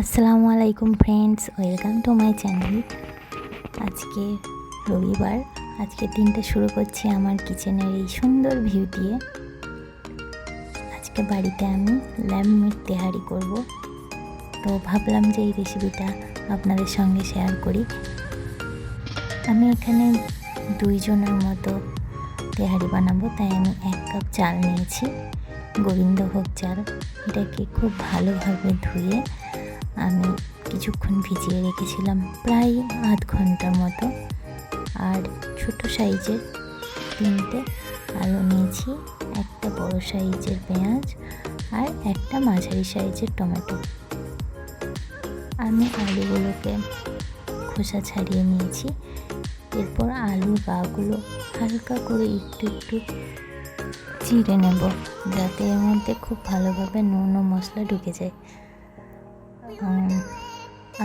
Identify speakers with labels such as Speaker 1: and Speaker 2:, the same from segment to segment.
Speaker 1: আসসালামু আলাইকুম friends welcome to my channel আজকে রবিবার, আজকে দিনটা শুরু করছি আমার কিচেনের এই সুন্দর ভিউ দিয়ে। আজকে বাড়িতে আমি ল্যাম মিট তেহারি করব। তো ভাবলাম যে এই রেসিপিটা আপনাদের সঙ্গে শেয়ার করি। আমি এখানে দুইজনের মতো তেহারি বানাবো, তাই আমি এক কাপ চাল নিয়েছি। গোবিন্দভোগ চাল, এটাকে খুব ভালোভাবে ধুয়ে আমি কিছুক্ষণ ভিজিয়ে রেখেছিলাম, প্রায় আধ ঘণ্টার মতো। আর ছোট সাইজের তিনটে আলু নিয়েছি, একটা বড় সাইজের পেঁয়াজ আর একটা মাঝারি সাইজের টমেটো। আমি আলুগুলোকে খোসা ছাড়িয়ে নিয়েছি। এরপর আলুর গাগুলো হালকা করে একটু একটু চিড়ে নেব, যাতে এর মধ্যে খুব ভালোভাবে নুন ও মশলা ঢুকে যায়।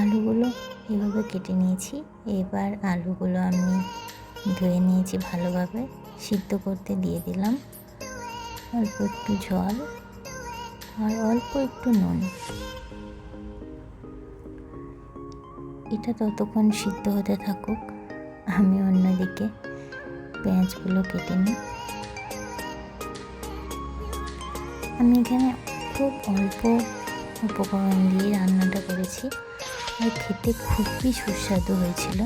Speaker 1: আলুগুলো এভাবে কেটে নিয়েছি। এবার আলুগুলো আমি ধুয়ে নিয়েছি ভালোভাবে, সিদ্ধ করতে দিয়ে দিলাম। অল্প একটু জল আর অল্প একটু নুন। এটা ততক্ষণ সিদ্ধ হতে থাকুক, আমি অন্যদিকে পেঁয়াজগুলো কেটে নিই। আমি এখানে খুব অল্প উপকরণ দিয়ে রান্নাটা করেছি। আর খেতে খুবই সুস্বাদু হয়েছিল।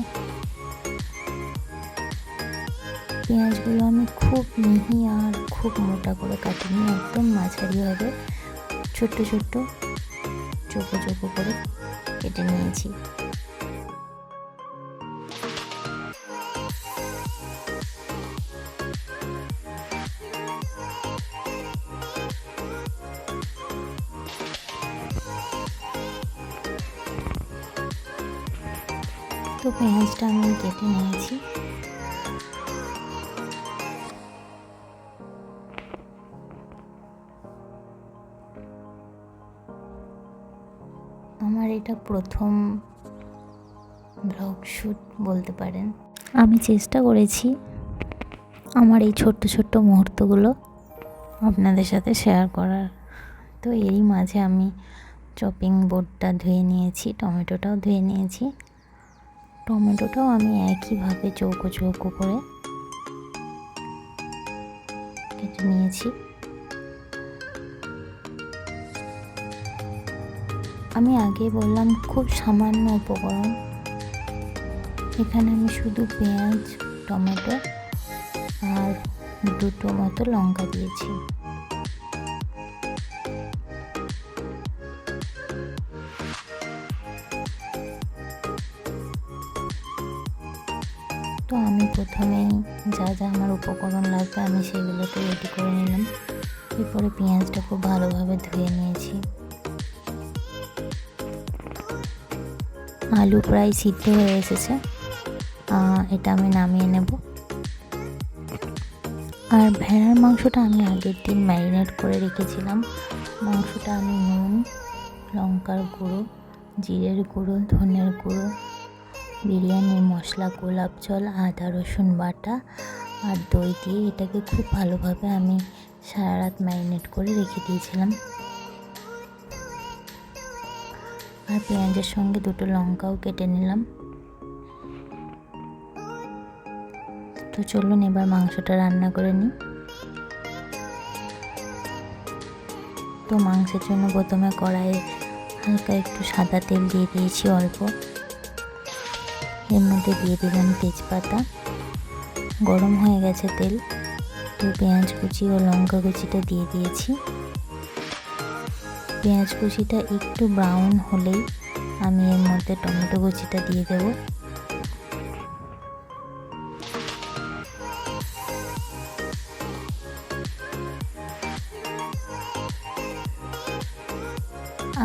Speaker 1: পেঁয়াজগুলো আমি খুব মিহি আর খুব মোটা করে কাটিনি, একদম মাঝারিভাবে ছোট্ট ছোট্ট, চোখো চোখো করে কেটে নিয়েছি। তো পেঁয়াজটা আমি কেটে নিয়েছি। আমার এটা প্রথম ব্লগ শ্যুট বলতে পারেন। আমি চেষ্টা করেছি আমার এই ছোট্ট ছোট্ট মুহূর্তগুলো আপনাদের সাথে শেয়ার করার। তো এরই মাঝে আমি চপিং বোর্ডটা ধুয়ে নিয়েছি, টমেটোটাও ধুয়ে নিয়েছি। টমেটোটাও আমি একইভাবে চৌকো চৌকো করে কেটে নিয়েছি। আমি আগে বললাম খুব সামান্য উপকরণ। এখানে আমি শুধু পেঁয়াজ, টমেটো আর দুটো মতো লঙ্কা দিয়েছি। তো আমি প্রথমেই যা যা আমার উপকরণ লাগবে আমি সেগুলোকে রেডি করে নিলাম। এরপরে পেঁয়াজটা খুব ভালোভাবে ধুয়ে নিয়েছি। আলু প্রায় সিদ্ধ হয়ে এসেছে। এটা আমি নামিয়ে নেব। আর ভেড়ার মাংসটা আমি আগের দিন ম্যারিনেট করে রেখেছিলাম। মাংসটা আমি নুন, লঙ্কার গুঁড়ো, জিরের গুঁড়ো, ধনের গুঁড়ো বিরিয়ানির মশলা, গোলাপ জল, আদা, রসুন বাটা আর দই দিয়ে এটাকে খুব ভালোভাবে আমি সারা রাত ম্যারিনেট করে রেখে দিয়েছিলাম। আর পেঁয়াজের সঙ্গে দুটো লঙ্কাও কেটে নিলাম। তো চলুন এবার মাংসটা রান্না করে নিই। তো মাংসের জন্য প্রথমে কড়াইয়ে হালকা একটু সাদা তেল দিয়ে দিয়েছি অল্প। এর মধ্যে দিয়ে দিলাম তেজপাতা। গরম হয়ে গেছে তেল। তো পেঁয়াজ কুচি ও লঙ্কা কুচিটা দিয়ে দিয়েছি। পেঁয়াজ কুচিটা একটু ব্রাউন হলেই আমি এর মধ্যে টমেটো কুচিটা দিয়ে দেব।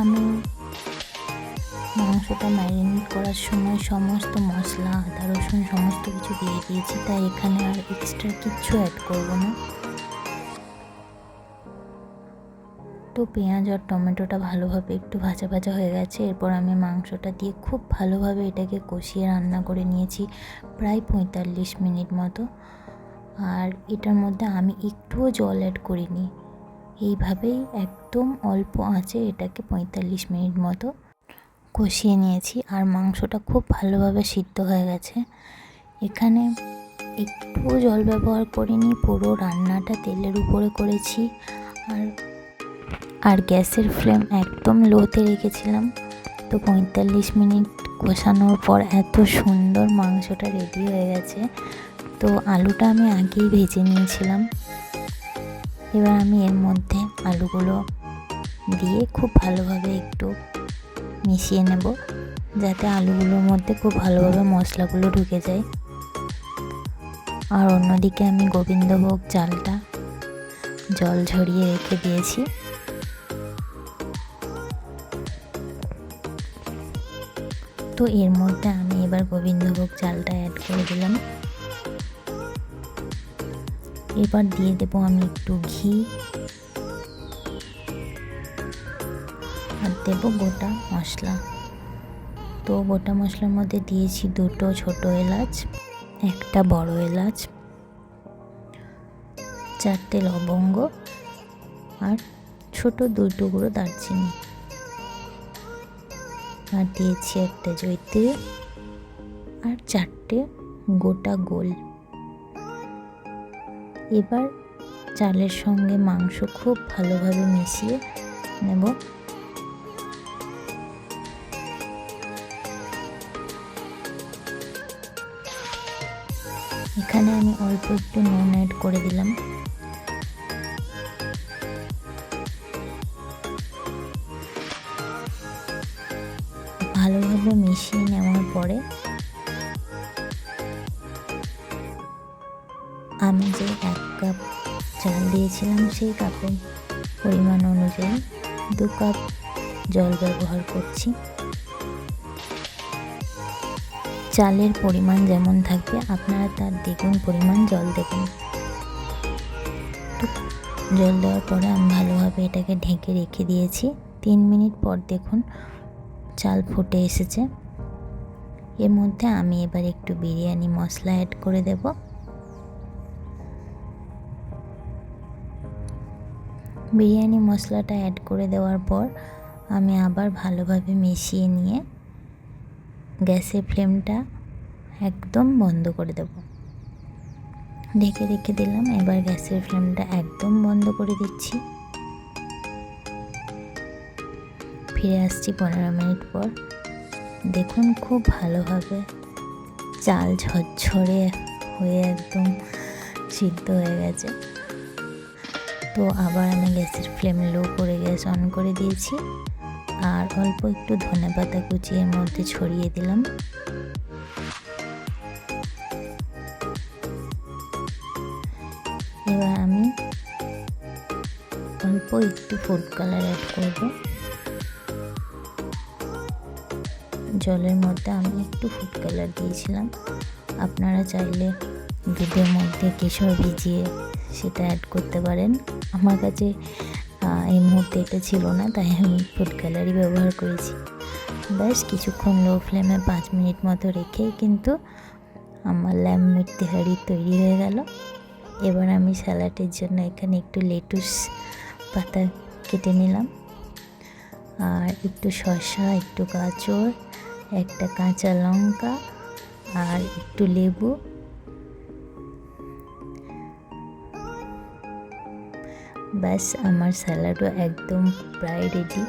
Speaker 1: আমি করার সময় সমস্ত মশলা, আদা রসুন সমস্ত কিছু দিয়ে দিয়েছি, তাই এখানে আর এক্সট্রা কিচ্ছু অ্যাড করব না। তো পেঁয়াজ আর টমেটোটা ভালোভাবে একটু ভাজা ভাজা হয়ে গেছে, এরপর আমি মাংসটা দিয়ে খুব ভালোভাবে এটাকে কষিয়ে রান্না করে নিয়েছি, প্রায় পঁয়তাল্লিশ মিনিট মতো। আর এটার মধ্যে আমি একটুও জল অ্যাড করিনি। এইভাবেই একদম অল্প আঁচে এটাকে পঁয়তাল্লিশ মিনিট মতো কষিয়ে নিয়েছি আর মাংসটা খুব ভালোভাবে সিদ্ধ হয়ে গেছে। এখানে একটু জল ব্যবহার করিনি, পুরো রান্নাটা তেলের উপরে করেছি। আর আর গ্যাসের ফ্লেম একদম লোতে রেখেছিলাম। তো পঁয়তাল্লিশ মিনিট কষানোর পর এত সুন্দর মাংসটা রেডি হয়ে গেছে। তো আলুটা আমি আগেই ভেজে নিয়েছিলাম। এবার আমি এর মধ্যে আলুগুলো দিয়ে খুব ভালোভাবে একটু মিশিয়ে নেব যাতে আলুগুলোর মধ্যে খুব ভালোভাবে মশলাগুলো ঢুকে যায়। আর অন্যদিকে আমি গোবিন্দভোগ চালটা জল ঝরিয়ে রেখে দিয়েছি। তো এর মধ্যে আমি এবার গোবিন্দভোগ চালটা অ্যাড করে দিলাম। এবার দিয়ে দেব আমি একটু ঘি। আর দেব গোটা মশলা। তো গোটা মশলার মধ্যে দিয়েছি দুটো ছোট এলাচ, একটা বড় এলাচ, চারটে লবঙ্গ আর ছোট দুই টুকরো দারচিনি। আর দিয়েছি একটা জৈত্রী আর চারটে গোটা গোল। এবার চালের সঙ্গে মাংস খুব ভালোভাবে মিশিয়ে নেব। এখানে আমি অল্প একটু নুন অ্যাড করে দিলাম। ভালোভাবে মিশিয়ে নেওয়ার পরে আমি যে এক কাপ চাল দিয়েছিলাম সেই কাপের পরিমাণ অনুযায়ী দু কাপ জল ব্যবহার করছি। চালের পরিমাণ যেমন থাকবে, আপনারা তার দ্বিগুণ পরিমাণ জল দেবেন। জল দেওয়ার পরে আমি ভালোভাবে এটাকে ঢেকে রেখে দিয়েছি। তিন মিনিট পর দেখুন চাল ফুটে এসেছে। এর মধ্যে আমি এবার একটু বিরিয়ানি মশলা অ্যাড করে দেব। বিরিয়ানি মশলাটা অ্যাড করে দেওয়ার পর আমি আবার ভালোভাবে মিশিয়ে নিয়ে গ্যাসের ফ্লেমটা একদম বন্ধ করে দেব। ঢেকে রেখে দিলাম, এবার গ্যাসের ফ্লেমটা একদম বন্ধ করে দিচ্ছি। ফিরে আসছি পনেরো মিনিট পর। দেখুন খুব ভালোভাবে চাল ঝরঝরে হয়ে একদম সিদ্ধ হয়ে গেছে। তো আবার আমি গ্যাসের ফ্লেম লো করে গ্যাস অন করে দিয়েছি। আর অল্প একটু ধনে পাতা এর মধ্যে ছড়িয়ে দিলাম। এবার আমি অল্প একটু ফুড কালার অ্যাড করব। জলের মধ্যে আমি একটু ফুড কালার দিয়েছিলাম। আপনারা চাইলে দুধের মধ্যে কেশর ভিজিয়ে সেটা অ্যাড করতে পারেন। আমার কাছে এই মুহূর্তে এটা ছিল না, তাই আমি ফুড কালারই ব্যবহার করেছি। ব্যাস, কিছুক্ষণ লো ফ্লেমে পাঁচ মিনিট মতো রেখেই কিন্তু আমার ল্যাম্প মিট তেহারি তৈরি হয়ে গেল। এবার আমি স্যালাডের জন্য এখানে একটু লেটুস পাতা কেটে নিলাম। আর একটু শসা, একটু গাজর, একটা কাঁচা লঙ্কা, আর একটু লেবু। ব্যাস, আমার স্যালাডও একদম প্রায় রেডি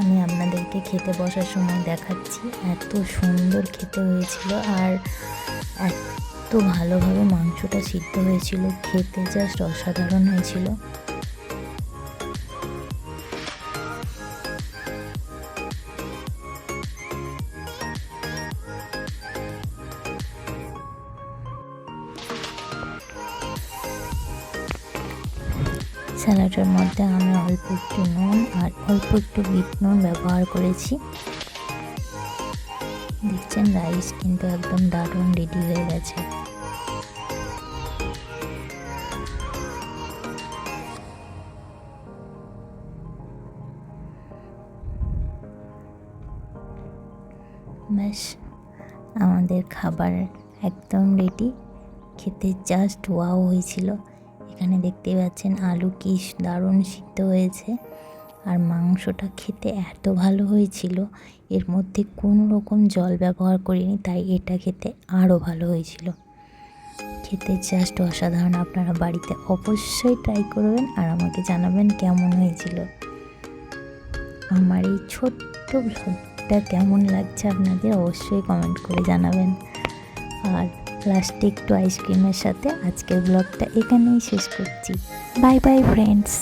Speaker 1: আমি আপনাদেরকে খেতে বসার সময় দেখাচ্ছি, এত সুন্দর খেতে হয়েছিল আর এত ভালোভাবে মাংসটা সিদ্ধ হয়েছিল, খেতে জাস্ট অসাধারণ হয়েছিল। স্যালাডের মধ্যে আমি অল্প একটু নুন আর অল্প একটু বিট নুন ব্যবহার করেছি। দেখছেন, রাইস কিন্তু একদম দারুণ রেডি হয়ে গেছে। ব্যাস, আমাদের খাবার একদম রেডি খেতে জাস্ট ওয়াও হয়েছিল। এখানে দেখতে পাচ্ছেন আলু কি দারুণ সিদ্ধ হয়েছে। আর মাংসটা খেতে এত ভালো হয়েছিল, এর মধ্যে কোনো রকম জল ব্যবহার করিনি, তাই এটা খেতে আরও ভালো হয়েছিল। খেতে জাস্ট অসাধারণ, আপনারা বাড়িতে অবশ্যই ট্রাই করবেন আর আমাকে জানাবেন কেমন হয়েছিল। আমার এই ছোট্ট ব্লগটা কেমন লাগছে আপনাদের অবশ্যই কমেন্ট করে জানাবেন। আর লাস্টে একটু আইসক্রিমের সাথে আজকের ব্লগটা এখানেই শেষ করছি। Bye bye friends